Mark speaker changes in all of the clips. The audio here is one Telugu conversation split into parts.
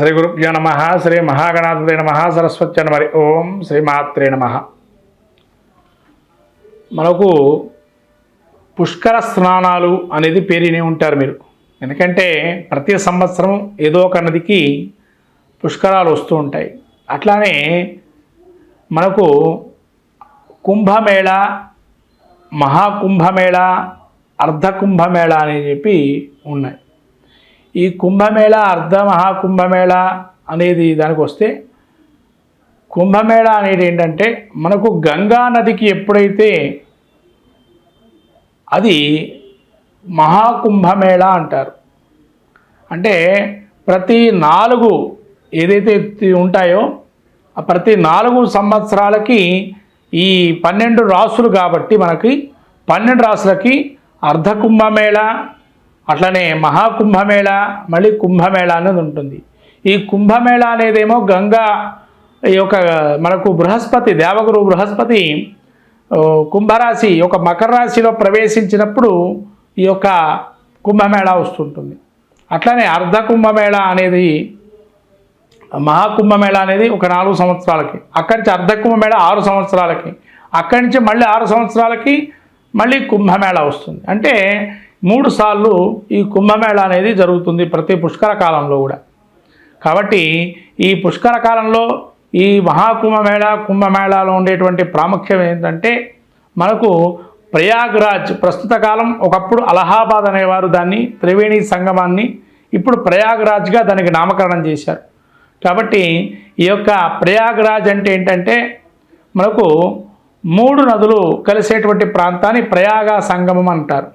Speaker 1: శ్రీ గురుభ్యో నమ శ్రీ మహాగణాధిపతి నమ సరస్వత్య నమరి ఓం శ్రీమాత్రే నమ. మనకు పుష్కర స్నానాలు అనేది పేరునే ఉంటారు మీరు. ఎందుకంటే ప్రతి సంవత్సరం ఏదో ఒక నదికి పుష్కరాలు వస్తూ ఉంటాయి. అట్లానే మనకు కుంభమేళ మహాకుంభమేళ అర్ధ కుంభమేళ అని చెప్పి ఉన్నాయి. ఈ కుంభమేళ అర్ధ మహాకుంభమేళ అనేది దానికి వస్తే కుంభమేళ అనేది ఏంటంటే మనకు గంగా నదికి ఎప్పుడైతే అది మహాకుంభమేళ అంటారు. అంటే ప్రతి నాలుగు ఏదైతే ఉంటాయో ప్రతి నాలుగు సంవత్సరాలకి ఈ పన్నెండు రాసులు కాబట్టి మనకి పన్నెండు రాసులకి అర్ధ కుంభమేళ అట్లనే మహాకుంభమేళ మళ్ళీ కుంభమేళ అనేది ఉంటుంది. ఈ కుంభమేళ అనేదేమో గంగా ఈ యొక్క మనకు బృహస్పతి దేవగురు బృహస్పతి కుంభరాశి ఒక మకర రాశిలో ప్రవేశించినప్పుడు ఈ యొక్క కుంభమేళ వస్తుంటుంది. అట్లనే అర్ధ కుంభమేళ అనేది మహాకుంభమేళ అనేది ఒక నాలుగు సంవత్సరాలకి అక్కడి నుంచి అర్ధ కుంభమేళ ఆరు సంవత్సరాలకి అక్కడి నుంచి మళ్ళీ ఆరు సంవత్సరాలకి మళ్ళీ కుంభమేళ వస్తుంది. అంటే మూడు సార్లు ఈ కుంభమేళ అనేది జరుగుతుంది ప్రతి పుష్కర కాలంలో కూడా. కాబట్టి ఈ పుష్కర కాలంలో ఈ మహాకుంభమేళ కుంభమేళాలో ఉండేటువంటి ప్రాముఖ్యం ఏంటంటే మనకు ప్రయాగ్రాజ్ ప్రస్తుత కాలం ఒకప్పుడు అలహాబాద్ అనేవారు దాన్ని త్రివేణి సంగమాన్ని ఇప్పుడు ప్రయాగ్రాజ్గా దానికి నామకరణం చేశారు. కాబట్టి ఈ యొక్క ప్రయాగ్రాజ్ అంటే ఏంటంటే మనకు మూడు నదులు కలిసేటువంటి ప్రాంతాన్ని ప్రయాగ సంగమం అంటారు.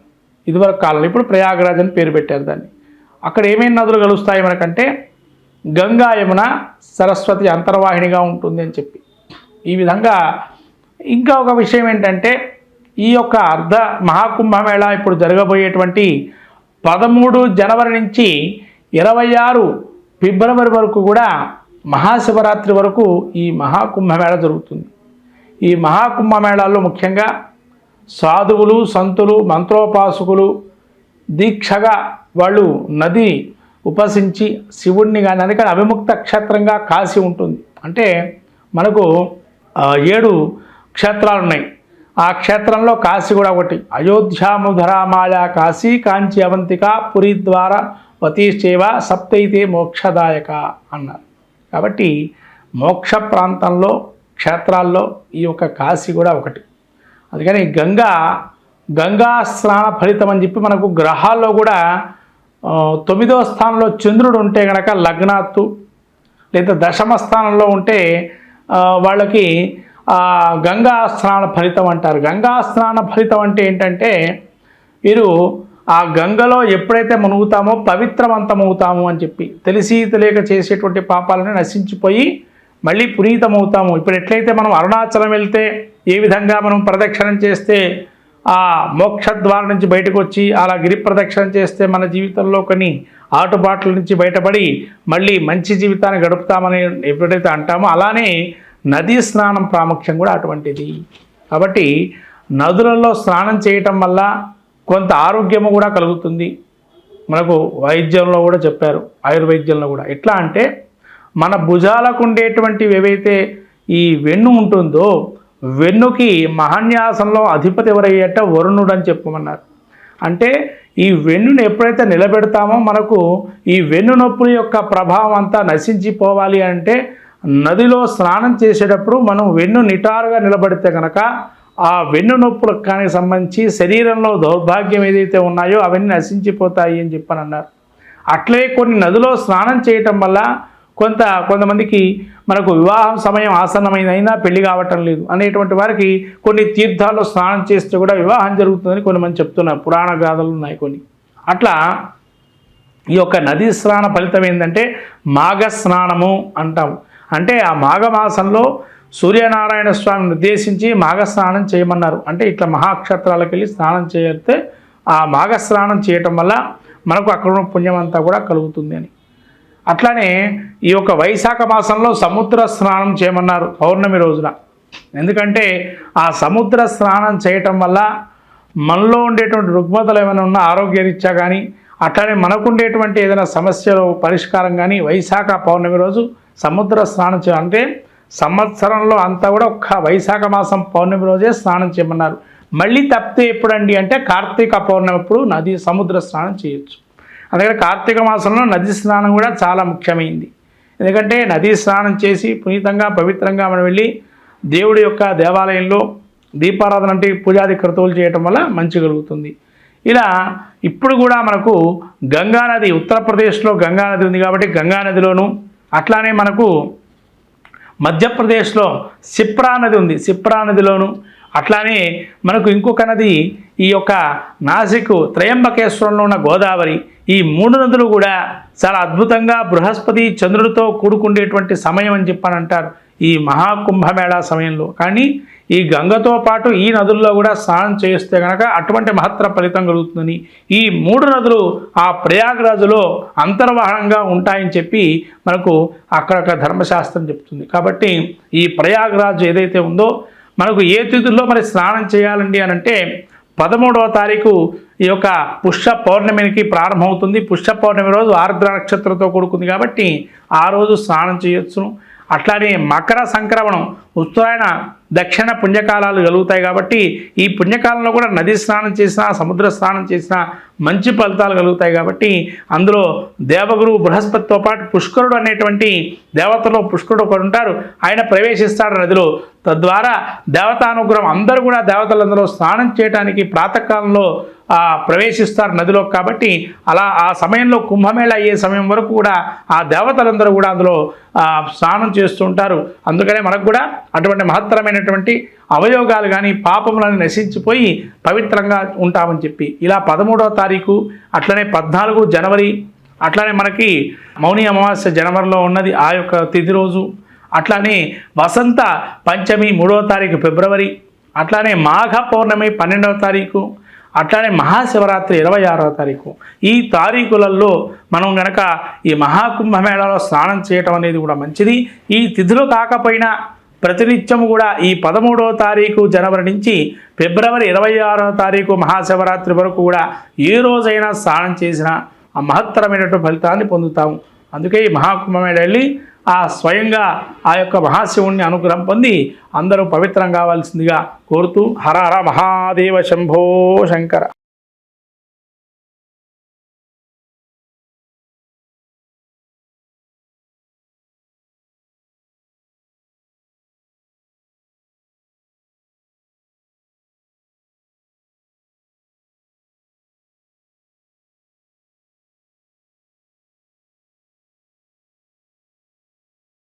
Speaker 1: ఇదివరకు కాలంలో. ఇప్పుడు ప్రయాగరాజ్ అని పేరు పెట్టారు దాన్ని. అక్కడ ఏమేమి నదులు కలుస్తాయి మనకంటే గంగా యమున సరస్వతి అంతర్వాహినిగా ఉంటుంది అని చెప్పి. ఈ విధంగా ఇంకా ఒక విషయం ఏంటంటే ఈ యొక్క అర్ధ మహాకుంభమేళ ఇప్పుడు జరగబోయేటువంటి పదమూడు జనవరి నుంచి ఇరవై ఆరు ఫిబ్రవరి వరకు కూడా మహాశివరాత్రి వరకు ఈ మహాకుంభమేళ జరుగుతుంది. ఈ మహాకుంభమేళాలో ముఖ్యంగా సాధువులు సంతులు మంత్రోపాసకులు దీక్షగా వాళ్ళు నది ఉపసించి శివుణ్ణి కానీ అందుకని అవిముక్త క్షేత్రంగా కాశీ ఉంటుంది. అంటే మనకు ఏడు క్షేత్రాలు ఉన్నాయి. ఆ క్షేత్రంలో కాశీ కూడా ఒకటి. అయోధ్యాముధరామాయ కాశీ కాంచి అవంతిక పురి ద్వార వతీశ్చేవ సప్తైతే మోక్షదాయక అన్నారు. కాబట్టి మోక్ష ప్రాంతంలో క్షేత్రాల్లో ఈ యొక్క కాశీ కూడా ఒకటి. అందుకని గంగా గంగా స్నాన ఫలితం అని చెప్పి మనకు గ్రహాల్లో కూడా తొమ్మిదవ స్థానంలో చంద్రుడు ఉంటే కనుక లగ్నాత్తు లేదా దశమ స్థానంలో ఉంటే వాళ్ళకి గంగా స్నాన ఫలితం అంటారు. గంగా స్నాన ఫలితం అంటే ఏంటంటే వీరు ఆ గంగలో ఎప్పుడైతే మునుగుతామో పవిత్రవంతమవుతాము అని చెప్పి తెలిసి తెలియక చేసేటువంటి పాపాలను నశించిపోయి మళ్ళీ పునీతమవుతాము. ఇప్పుడు ఎట్లయితే మనం అరుణాచలం వెళ్తే ఏ విధంగా మనం ప్రదక్షిణం చేస్తే ఆ మోక్షద్వారం నుంచి బయటకు వచ్చి అలా గిరి ప్రదక్షిణం చేస్తే మన జీవితంలో కొన్ని ఆటుబాట్ల నుంచి బయటపడి మళ్ళీ మంచి జీవితాన్ని గడుపుతామని ఎప్పుడైతే అంటామో అలానే నదీ స్నానం ప్రాముఖ్యం కూడా అటువంటిది. కాబట్టి నదులలో స్నానం చేయటం వల్ల కొంత ఆరోగ్యము కూడా కలుగుతుంది. మనకు వైద్యంలో కూడా చెప్పారు ఆయుర్వైద్యంలో కూడా. ఎట్లా అంటే మన భుజాలకు ఉండేటువంటివి ఏవైతే ఈ వెన్ను ఉంటుందో వెన్నుకి మహాన్యాసంలో అధిపతి ఎవరయ్యట వరుణుడు అని చెప్పమన్నారు. అంటే ఈ వెన్నుని ఎప్పుడైతే నిలబెడతామో మనకు ఈ వెన్ను నొప్పుల యొక్క ప్రభావం అంతా నశించిపోవాలి అంటే నదిలో స్నానం చేసేటప్పుడు మనం వెన్ను నిటారుగా నిలబడితే కనుక ఆ వెన్ను నొప్పులకు కానీ సంబంధించి శరీరంలో దౌర్భాగ్యం ఏదైతే ఉన్నాయో అవన్నీ నశించిపోతాయి అని చెప్పని అన్నారు అట్లే కొన్ని నదిలో స్నానం చేయటం వల్ల కొంత కొంతమందికి మనకు వివాహం సమయం ఆసన్నమైనైనా పెళ్ళి కావటం లేదు అనేటువంటి వారికి కొన్ని తీర్థాల్లో స్నానం చేస్తే కూడా వివాహం జరుగుతుందని కొంతమంది చెప్తున్నారు. పురాణ గాథలు ఉన్నాయి కొన్ని. అట్లా ఈ యొక్క నదీ స్నాన ఫలితం ఏంటంటే మాఘ స్నానము అంటాం అంటే ఆ మాఘమాసంలో సూర్యనారాయణ స్వామిని ఉద్దేశించి మాఘ స్నానం చేయమన్నారు. అంటే ఇట్లా మహాక్షేత్రాలకు వెళ్ళి స్నానం చేస్తే ఆ మాఘ స్నానం చేయటం వల్ల మనకు అక్కడ ఉన్న పుణ్యం అంతా కూడా కలుగుతుంది అని. అట్లానే ఈ యొక్క వైశాఖ మాసంలో సముద్ర స్నానం చేయమన్నారు పౌర్ణమి రోజున. ఎందుకంటే ఆ సముద్ర స్నానం చేయటం వల్ల మనలో ఉండేటువంటి రుగ్మతలు ఏమైనా ఉన్నా ఆరోగ్యరీత్యా కానీ అట్లానే మనకుండేటువంటి ఏదైనా సమస్యలు పరిష్కారం కానీ వైశాఖ పౌర్ణమి రోజు సముద్ర స్నానం చే అంటే సంవత్సరంలో అంతా కూడా ఒక్క వైశాఖ మాసం పౌర్ణమి రోజే స్నానం చేయమన్నారు. మళ్ళీ తప్పితే ఎప్పుడండి అంటే కార్తీక పౌర్ణమి అప్పుడు నది సముద్ర స్నానం చేయొచ్చు. అందుకని కార్తీక మాసంలో నది స్నానం కూడా చాలా ముఖ్యమైంది. ఎందుకంటే నదీ స్నానం చేసి పునీతంగా పవిత్రంగా మనం వెళ్ళి దేవుడి యొక్క దేవాలయంలో దీపారాధన అంటే పూజాది క్రతువులు చేయటం వల్ల మంచి కలుగుతుంది. ఇలా ఇప్పుడు కూడా మనకు గంగా నది ఉత్తరప్రదేశ్లో గంగా నది ఉంది కాబట్టి గంగానదిలోను అట్లానే మనకు మధ్యప్రదేశ్లో సిప్రా నది ఉంది. సిప్రా నదిలోను అట్లానే మనకు ఇంకొక నది ఈ యొక్క నాసిక్ త్రయంబకేశ్వరంలో ఉన్న గోదావరి ఈ మూడు నదులు కూడా చాలా అద్భుతంగా బృహస్పతి చంద్రుడితో కూడుకుండేటువంటి సమయం అని చెప్పని అంటారు ఈ మహాకుంభమేళా సమయంలో. కానీ ఈ గంగతో పాటు ఈ నదుల్లో కూడా స్నానం చేస్తే కనుక అటువంటి మహత్తర ఫలితం కలుగుతుందని ఈ మూడు నదులు ఆ ప్రయాగరాజులో అంతర్వాహనంగా ఉంటాయని చెప్పి మనకు అక్కడక్కడ ధర్మశాస్త్రం చెప్తుంది. కాబట్టి ఈ ప్రయాగరాజు ఏదైతే ఉందో మనకు ఏ తిథుల్లో మరి స్నానం చేయాలండి అని అంటే పదమూడవ తారీఖు ఈ యొక్క పుష్య పౌర్ణమికి ప్రారంభమవుతుంది. పుష్య పౌర్ణమి రోజు ఆర్ద్ర నక్షత్రంతో కూడుకుంది కాబట్టి ఆ రోజు స్నానం చేయొచ్చును. అట్లానే మకర సంక్రమణం ఉత్తరాయణ దక్షిణ పుణ్యకాలాలు కలుగుతాయి కాబట్టి ఈ పుణ్యకాలంలో కూడా నది స్నానం చేసినా సముద్ర స్నానం చేసినా మంచి ఫలితాలు కలుగుతాయి కాబట్టి అందులో దేవగురు బృహస్పతితో పాటు పుష్కరుడు అనేటువంటి దేవతలో పుష్కరుడు ఒకరు ఉంటారు. ఆయన ప్రవేశిస్తాడు నదిలో. తద్వారా దేవతానుగ్రహం అందరూ కూడా దేవతలందరూ స్నానం చేయడానికి ప్రాతకాలంలో ప్రవేశిస్తారు నదిలో కాబట్టి అలా ఆ సమయంలో కుంభమేళ అయ్యే సమయం వరకు కూడా ఆ దేవతలందరూ కూడా అందులో స్నానం చేస్తుంటారు అందుకనే మనకు కూడా అటువంటి మహత్తరమైనటువంటి అవయోగాలు కానీ పాపములను నశించిపోయి పవిత్రంగా ఉంటామని చెప్పి. ఇలా పదమూడవ తారీఖు అట్లనే పద్నాలుగు జనవరి అట్లానే మనకి మౌని అమావాస్య జనవరిలో ఉన్నది ఆ యొక్క తిథి రోజు. అట్లానే వసంత పంచమి మూడవ తారీఖు ఫిబ్రవరి అట్లానే మాఘ పౌర్ణమి పన్నెండవ తారీఖు అట్లానే మహాశివరాత్రి ఇరవై ఆరవ తారీఖు. ఈ తారీఖులలో మనం గనక ఈ మహాకుంభమేళాలో స్నానం చేయటం అనేది కూడా మంచిది. ఈ తిథులు కాకపోయినా ప్రతినిత్యం కూడా ఈ పదమూడవ తారీఖు జనవరి నుంచి ఫిబ్రవరి ఇరవై ఆరవ తారీఖు మహాశివరాత్రి వరకు కూడా ఏ రోజైనా స్నానం చేసినా ఆ మహత్తరమైనటువంటి ఫలితాన్ని పొందుతాము. అందుకే ఈ మహాకుంభమేళ వెళ్ళి ఆ స్వయంగా ఆ యొక్క మహాశివుణ్ణి అనుగ్రహం పొంది అందరూ పవిత్రం కావాల్సిందిగా కోరుతూ హర హర మహాదేవ శంభో శంకర.